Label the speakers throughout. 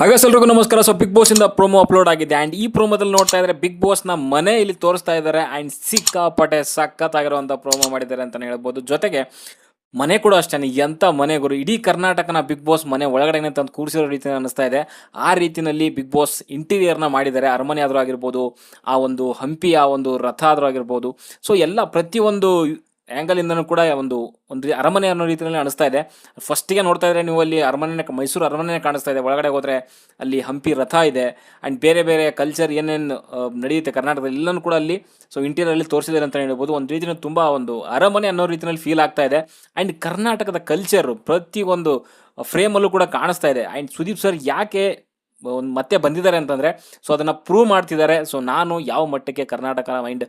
Speaker 1: ಹಾಗೆ ಎಲ್ರಿಗೂ ನಮಸ್ಕಾರ. ಸೊ ಬಿಗ್ ಬಾಸ್ ಇಂದ ಪ್ರೋಮೋ ಅಪ್ಲೋಡ್ ಆಗಿದೆ. ಅಂಡ್ ಈ ಪ್ರೋಮೋದಲ್ಲಿ ನೋಡ್ತಾ ಇದ್ರೆ ಬಿಗ್ ಬಾಸ್ನ ಮನೆ ಇಲ್ಲಿ ತೋರಿಸ್ತಾ ಇದ್ದಾರೆ. ಅಂಡ್ ಸಿಕ್ಕಾಪಟ್ಟೆ ಸಖತ್ತಾಗಿರುವಂತ ಪ್ರೋಮೋ ಮಾಡಿದ್ದಾರೆ ಅಂತಾನೆ ಹೇಳ್ಬೋದು. ಜೊತೆಗೆ ಮನೆ ಕೂಡ ಅಷ್ಟೇ ಎಂತ ಮನೆ ಗುರು? ಇಡೀ ಕರ್ನಾಟಕನ ಬಿಗ್ ಬಾಸ್ ಮನೆ ಒಳಗಡೆನೆ ತಂದು ಕೂರಿಸಿರೋ ರೀತಿ ಅನಿಸ್ತಾ ಇದೆ. ಆ ರೀತಿಯಲ್ಲಿ ಬಿಗ್ ಬಾಸ್ ಇಂಟೀರಿಯರ್ನ ಮಾಡಿದ್ದಾರೆ. ಅರಮನೆ ಆದರೂ ಆಗಿರ್ಬೋದು, ಆ ಒಂದು ಹಂಪಿ, ಆ ಒಂದು ರಥ ಆದರೂ ಆಗಿರ್ಬೋದು. ಸೊ ಎಲ್ಲ ಪ್ರತಿಯೊಂದು ಆ್ಯಂಗಲಿಂದನೂ ಕೂಡ ಒಂದು ಒಂದು ಅರಮನೆ ಅನ್ನೋ ರೀತಿಯಲ್ಲಿ ಅನಿಸ್ತಾ ಇದೆ. ಫಸ್ಟಿಗೆ ನೋಡ್ತಾ ಇದ್ರೆ ನೀವು ಅಲ್ಲಿ ಅರಮನೆ ಮೈಸೂರು ಅರಮನೆ ಕಾಣಿಸ್ತಾ ಇದೆ. ಒಳಗಡೆ ಹೋದರೆ ಅಲ್ಲಿ ಹಂಪಿ ರಥ ಇದೆ. ಆ್ಯಂಡ್ ಬೇರೆ ಬೇರೆ ಕಲ್ಚರ್ ಏನೇನು ನಡೆಯುತ್ತೆ ಕರ್ನಾಟಕದಲ್ಲಿ ಎಲ್ಲನೂ ಕೂಡ ಅಲ್ಲಿ ಸೊ ಇಂಟೀರಿಯರಲ್ಲಿ ತೋರಿಸಿದ್ದಾರೆ ಅಂತ ಹೇಳ್ಬೋದು. ಒಂದು ರೀತಿಯ ತುಂಬ ಒಂದು ಅರಮನೆ ಅನ್ನೋ ರೀತಿಯಲ್ಲಿ ಫೀಲ್ ಆಗ್ತಾ ಇದೆ. ಆ್ಯಂಡ್ ಕರ್ನಾಟಕದ ಕಲ್ಚರ್ ಪ್ರತಿಯೊಂದು ಫ್ರೇಮಲ್ಲೂ ಕೂಡ ಕಾಣಿಸ್ತಾ ಇದೆ. ಆ್ಯಂಡ್ ಸುದೀಪ್ ಸರ್ ಯಾಕೆ, ಒಂದು ಮತ್ತೆ ಬಂದಿದ್ದಾರೆ ಅಂತಂದರೆ ಸೊ ಅದನ್ನು ಪ್ರೂವ್ ಮಾಡ್ತಿದ್ದಾರೆ. ಸೊ ನಾನು ಯಾವ ಮಟ್ಟಕ್ಕೆ ಕರ್ನಾಟಕ ಮೈಂಡ್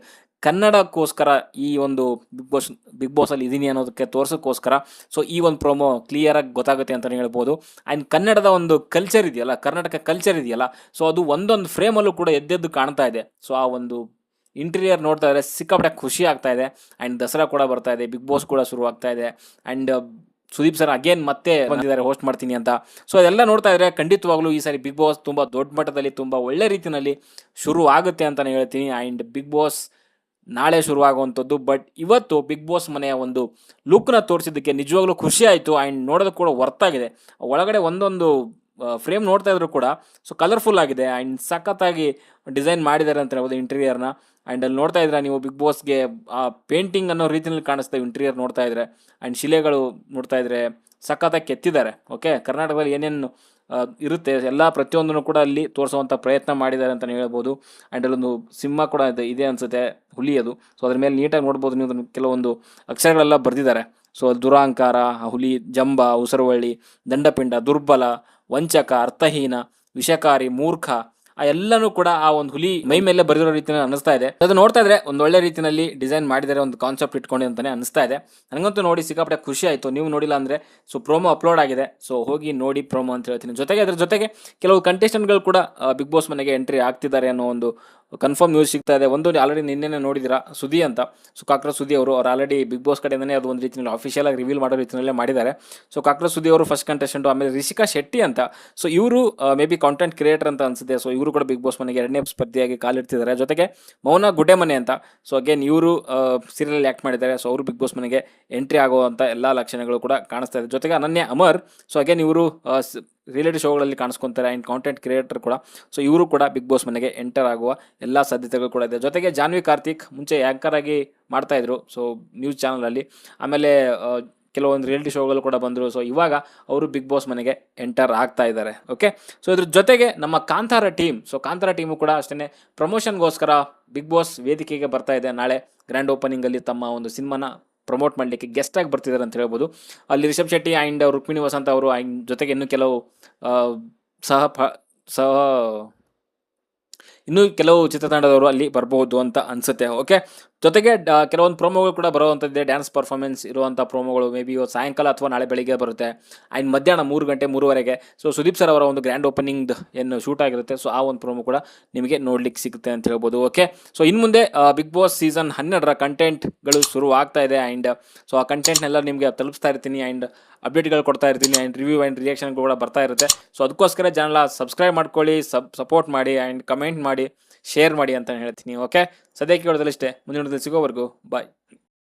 Speaker 1: ಕನ್ನಡಕ್ಕೋಸ್ಕರ ಈ ಒಂದು ಬಿಗ್ ಬಾಸ್ ಬಿಗ್ ಬಾಸಲ್ಲಿ ಇದ್ದೀನಿ ಅನ್ನೋದಕ್ಕೆ ತೋರಿಸೋಕ್ಕೋಸ್ಕರ ಸೊ ಈ ಒಂದು ಪ್ರೋಮೋ ಕ್ಲಿಯರಾಗಿ ಗೊತ್ತಾಗುತ್ತೆ ಅಂತಲೇ ಹೇಳ್ಬೋದು. ಆ್ಯಂಡ್ ಕನ್ನಡದ ಒಂದು ಕಲ್ಚರ್ ಇದೆಯಲ್ಲ, ಕರ್ನಾಟಕ ಕಲ್ಚರ್ ಇದೆಯಲ್ಲ ಸೊ ಅದು ಒಂದೊಂದು ಫ್ರೇಮಲ್ಲೂ ಕೂಡ ಎದ್ದೆದ್ದು ಕಾಣ್ತಾ ಇದೆ. ಸೊ ಆ ಒಂದು ಇಂಟೀರಿಯರ್ ನೋಡ್ತಾ ಇದ್ರೆ ಸಿಕ್ಕಾಪಟ್ಟೆ ಖುಷಿ ಆಗ್ತಾ ಇದೆ. ಆ್ಯಂಡ್ ದಸರಾ ಕೂಡ ಬರ್ತಾ ಇದೆ ಬಿಗ್ ಬಾಸ್ ಕೂಡ ಶುರು ಆಗ್ತಾ ಇದೆ. ಆ್ಯಂಡ್ ಸುದೀಪ್ ಸರ್ ಅಗೇನ್ ಮತ್ತೆ ಬಂದಿದ್ದಾರೆ ಹೋಸ್ಟ್ ಮಾಡ್ತೀನಿ ಅಂತ. ಸೊ ಅದೆಲ್ಲ ನೋಡ್ತಾ ಇದ್ರೆ ಖಂಡಿತವಾಗ್ಲೂ ಈ ಸಾರಿ ಬಿಗ್ ಬಾಸ್ ತುಂಬ ದೊಡ್ಡ ಮಟ್ಟದಲ್ಲಿ, ತುಂಬ ಒಳ್ಳೆ ರೀತಿಯಲ್ಲಿ ಶುರು ಆಗುತ್ತೆ ಅಂತಲೇ ಹೇಳ್ತೀನಿ. ಆ್ಯಂಡ್ ಬಿಗ್ ಬಾಸ್ ನಾಳೆ ಶುರುವಾಗುವಂಥದ್ದು. ಬಟ್ ಇವತ್ತು ಬಿಗ್ ಬಾಸ್ ಮನೆಯ ಒಂದು ಲುಕ್ನ ತೋರಿಸಿದ್ದಕ್ಕೆ ನಿಜವಾಗ್ಲೂ ಖುಷಿ ಆಯಿತು. ಆ್ಯಂಡ್ ನೋಡೋದು ಕೂಡ ವರ್ತ್ ಆಗಿದೆ ಒಳಗಡೆ ಒಂದೊಂದು ಫ್ರೇಮ್ ನೋಡ್ತಾ ಇದ್ರು ಕೂಡ ಸೊ ಕಲರ್ಫುಲ್ ಆಗಿದೆ. ಆ್ಯಂಡ್ ಸಖತ್ತಾಗಿ ಡಿಸೈನ್ ಮಾಡಿದ್ದಾರೆ ಅಂತ ಹೇಳ್ಬೋದು ಇಂಟೀರಿಯರ್ನ ಆ್ಯಂಡ್ ಅಲ್ಲಿ ನೋಡ್ತಾ ಇದ್ರೆ ನೀವು ಬಿಗ್ ಬಾಸ್ಗೆ ಆ ಪೇಂಟಿಂಗ್ ಅನ್ನೋ ರೀತಿಯಲ್ಲಿ ಕಾಣಿಸ್ತಾ ಇಂಟೀರಿಯರ್ ನೋಡ್ತಾ ಇದ್ರೆ. ಆ್ಯಂಡ್ ಶಿಲೆಗಳು ನೋಡ್ತಾ ಇದ್ರೆ ಸಖತ್ತಾಗಿ ಕೆತ್ತಿದ್ದಾರೆ. ಓಕೆ ಕರ್ನಾಟಕದಲ್ಲಿ ಏನೇನು ಇರುತ್ತೆ. ಎಲ್ಲ ಪ್ರತಿಯೊಂದನ್ನು ಕೂಡ ಅಲ್ಲಿ ತೋರಿಸುವಂಥ ಪ್ರಯತ್ನ ಮಾಡಿದ್ದಾರೆ ಅಂತಲೇ ಹೇಳ್ಬೋದು. ಆ್ಯಂಡ್ ಅಲ್ಲೊಂದು ಸಿಂಹ ಕೂಡ ಇದೆ ಇದೆ ಅನಿಸುತ್ತೆ, ಹುಲಿ ಅದು. ಸೊ ಅದ್ರ ಮೇಲೆ ನೀಟಾಗಿ ನೋಡ್ಬೋದು ನೀವು ಅದನ್ನು ಕೆಲವೊಂದು ಅಕ್ಷರಗಳೆಲ್ಲ ಬರೆದಿದ್ದಾರೆ. ಸೊ ದುರಾಂಕಾರ, ಹುಲಿ, ಜಂಬ, ಉಸರುವಳ್ಳಿ, ದಂಡಪಿಂಡ, ದುರ್ಬಲ, ವಂಚಕ, ಅರ್ಥಹೀನ, ವಿಷಕಾರಿ, ಮೂರ್ಖ ಆ ಎಲ್ಲನೂ ಕೂಡ ಆ ಒಂದು ಹುಲಿ ಮೈ ಮೇಲೆ ಬರೆದಿರೋ ರೀತಿ ಅನಿಸ್ತಾ ಇದೆ. ಅದು ನೋಡ್ತಾ ಇದ್ರೆ ಒಂದು ಒಳ್ಳೆ ರೀತಿಯಲ್ಲಿ ಡಿಸೈನ್ ಮಾಡಿದರೆ ಒಂದು ಕಾನ್ಸೆಪ್ಟ್ ಇಟ್ಕೊಂಡು ಅಂತಾನೆ ಅನಿಸ್ತಾ ಇದೆ. ನನಗಂತೂ ನೋಡಿ ಸಿಕ್ಕಾಪಟ್ಟೆ ಖುಷಿ ಆಯಿತು. ನೀವು ನೋಡಿಲ್ಲ ಅಂದರೆ ಸೊ ಪ್ರೋಮೋ ಅಪ್ಲೋಡ್ ಆಗಿದೆ. ಸೊ ಹೋಗಿ ನೋಡಿ ಪ್ರೋಮೋ ಅಂತ ಹೇಳ್ತೀನಿ. ಜೊತೆಗೆ ಅದ್ರ ಜೊತೆಗೆ ಕೆಲವು ಕಂಟೆಸ್ಟೆಂಟ್ಗಳು ಕೂಡ ಬಿಗ್ ಬಾಸ್ ಮನೆಗೆ ಎಂಟ್ರಿ ಆಗ್ತಿದ್ದಾರೆ ಅನ್ನೋ ಒಂದು ಕನ್ಫರ್ಮ್ ನ್ಯೂಸ್ ಸಿಗ್ತಾ ಇದೆ. ಒಂದು ಆಲ್ರೆಡಿ ನಿನ್ನೆ ನೋಡಿದಿರಾ? ಸುದಿ ಅಂತ. ಸೊ ಕಾಕ್ರ ಸುದಿ ಅವರು ಅವ್ರು ಆಲ್ರೆಡಿ ಬಿಗ್ ಬಾಸ್ ಕಡೆಯಿಂದನೇ ಅದು ಒಂದು ರೀತಿಯಲ್ಲಿ ಅಫಿಷಿಯಲ್ ಆಗಿ ರಿವೀಲ್ ಮಾಡೋ ರೀತಿಯಲ್ಲೇ ಮಾಡಿದ್ದಾರೆ. ಸೊ ಕಾಕ್ರ ಸುದಿ ಅವರು ಫಸ್ಟ್ ಕಂಟೆಸ್ಟೆಂಟು ಆಮೇಲೆ ರಿಷಿಕಾ ಶೆಟ್ಟಿ ಅಂತ. ಸೊ ಇವರು ಮೇ ಬಿ ಕಾಂಟೆಂಟ್ ಕ್ರಿಯೇಟರ್ ಅಂತ ಅನಿಸುತ್ತೆ. ಸೊ ಇವರು ಕೂಡ ಬಿಗ್ ಬಾಸ್ ಮನೆಗೆ ಎರಡನೇ ಸ್ಪರ್ಧಿಯಾಗಿ ಕಾಲಿಡ್ತಿದ್ದಾರೆ. ಜೊತೆಗೆ ಮೌನ ಗುಡ್ಡೆಮನೆ ಅಂತ. ಸೊ ಅಗೇನ್ ಇವರು ಸೀರಿಯಲ್ ಆ್ಯಕ್ಟ್ ಮಾಡಿದ್ದಾರೆ. ಸೊ ಅವರು ಬಿಗ್ ಬಾಸ್ ಮನೆಗೆ ಎಂಟ್ರಿ ಆಗುವಂಥ ಎಲ್ಲ ಲಕ್ಷಣಗಳು ಕೂಡ ಕಾಣಿಸ್ತಾ ಇದೆ. ಜೊತೆಗೆ ಅನನ್ಯ ಅಮರ್. ಸೊ ಅಗೇನ್ ಇವರು ರಿಯಾಲಿಟಿ ಶೋಗಳಲ್ಲಿ ಕಾಣಿಸ್ಕೊತಾರೆ ಆ್ಯಂಡ್ ಕಾಂಟೆಂಟ್ ಕ್ರಿಯೇಟರ್ ಕೂಡ. ಸೊ ಇವರು ಕೂಡ ಬಿಗ್ ಬಾಸ್ ಮನೆಗೆ ಎಂಟರ್ ಆಗುವ ಎಲ್ಲ ಸಾಧ್ಯತೆಗಳು ಕೂಡ ಇದೆ. ಜೊತೆಗೆ ಜಾನ್ವಿ ಕಾರ್ತಿಕ್ ಮುಂಚೆ ಆ್ಯಂಕರ್ ಆಗಿ ಮಾಡ್ತಾಯಿದ್ರು ಸೊ ನ್ಯೂಸ್ ಚಾನಲಲ್ಲಿ ಆಮೇಲೆ ಕೆಲವೊಂದು ರಿಯಾಲಿಟಿ ಶೋಗಳು ಕೂಡ ಬಂದರು. ಸೊ ಇವಾಗ ಅವರು ಬಿಗ್ ಬಾಸ್ ಮನೆಗೆ ಎಂಟರ್ ಆಗ್ತಾ ಇದ್ದಾರೆ. ಓಕೆ ಸೊ ಇದ್ರ ಜೊತೆಗೆ ನಮ್ಮ Kantara team so Kantara team ಕೂಡ ಅಷ್ಟೇ ಪ್ರಮೋಷನ್ಗೋಸ್ಕರ ಬಿಗ್ ಬಾಸ್ ವೇದಿಕೆಗೆ ಬರ್ತಾ ಇದೆ. ನಾಳೆ ಗ್ರ್ಯಾಂಡ್ ಓಪನಿಂಗಲ್ಲಿ ತಮ್ಮ ಒಂದು ಸಿನಿಮಾನ ಪ್ರಮೋಟ್ ಮಾಡಲಿಕ್ಕೆ ಗೆಸ್ಟಾಗಿ ಬರ್ತಿದ್ದಾರೆ ಅಂತ ಹೇಳ್ಬೋದು. ಅಲ್ಲಿ ರಿಷಬ್ ಶೆಟ್ಟಿ ಆ್ಯಂಡ್ ರುಕ್ಮಿಣಿ ವಸಂತ ಅವರು ಆ್ಯಂಡ್ ಜೊತೆಗೆ ಇನ್ನೂ ಕೆಲವು ಸಹ ಸಹ ಇನ್ನೂ ಕೆಲವು ಚಿತ್ರತಂಡದವರು ಅಲ್ಲಿ ಬರಬಹುದು ಅಂತ ಅನ್ಸುತ್ತೆ ಓಕೆ ಜೊತೆಗೆ ಕೆಲವೊಂದು ಪ್ರೋಮೋಗಳು ಕೂಡ ಬರುವಂಥದ್ದೇ ಡ್ಯಾನ್ಸ್ ಪರ್ಫಾರ್ಮೆನ್ಸ್ ಇರುವಂಥ ಪ್ರೋಮೋಗಳು ಮೇ ಬಿ ಇವತ್ತು ಸಾಯಂಕಾಲ ಅಥವಾ ನಾಳೆ ಬೆಳಿಗ್ಗೆ ಬರುತ್ತೆ ಆ್ಯಂಡ್ ಮಧ್ಯಾಹ್ನ ಮೂರು ಗಂಟೆ, ಮೂರುವರೆಗೆ. ಸೊ ಸುದೀಪ್ ಸರ್ ಅವರ ಒಂದು ಗ್ರ್ಯಾಂಡ್ ಓಪನಿಂಗ್ ಏನು ಶೂಟ್ ಆಗಿರುತ್ತೆ ಸೊ ಆ ಒಂದು ಪ್ರೋಮೋ ಕೂಡ ನಿಮಗೆ ನೋಡ್ಲಿಕ್ಕೆ ಸಿಗುತ್ತೆ ಅಂತ ಹೇಳ್ಬೋದು ಓಕೆ ಸೊ ಇನ್ನು ಮುಂದೆ ಬಿಗ್ ಬಾಸ್ ಸೀಸನ್ ಹನ್ನೆರಡರ ಕಂಟೆಂಟ್ಗಳು ಶುರು ಆಗ್ತಾ ಇದೆ ಆ್ಯಂಡ್ ಸೊ ಆ ಕಂಟೆಂಟ್ನೆಲ್ಲ ನಿಮಗೆ ತಲುಪಿಸ್ತಾ ಇರ್ತೀನಿ ಆ್ಯಂಡ್ ಅಪ್ಡೇಟ್ಗಳು ಕೊಡ್ತಾ ಇರ್ತೀನಿ ಆ್ಯಂಡ್ ರಿವ್ಯೂ ಆ್ಯಂಡ್ ರಿಯಾಕ್ಷನ್ಗಳು ಕೂಡ ಬರ್ತಾ ಇರುತ್ತೆ. ಸೊ ಅದಕ್ಕೋಸ್ಕರ ಚಾನಲ್ ಸಬ್ಸ್ಕ್ರೈಬ್ ಮಾಡ್ಕೊಳ್ಳಿ ಸಪೋರ್ಟ್ ಮಾಡಿ ಆ್ಯಂಡ್ ಕಮೆಂಟ್ ಮಾಡಿ. ಶೇರ್ ಮಾಡಿ ಅಂತ ಹೇಳ್ತೀನಿ ಓಕೆ ಸದ್ಯಕ್ಕೆ ಇಷ್ಟೇ ಮುಂದಿನ ಸಿಗೋವರೆಗೂ ಬಾಯ್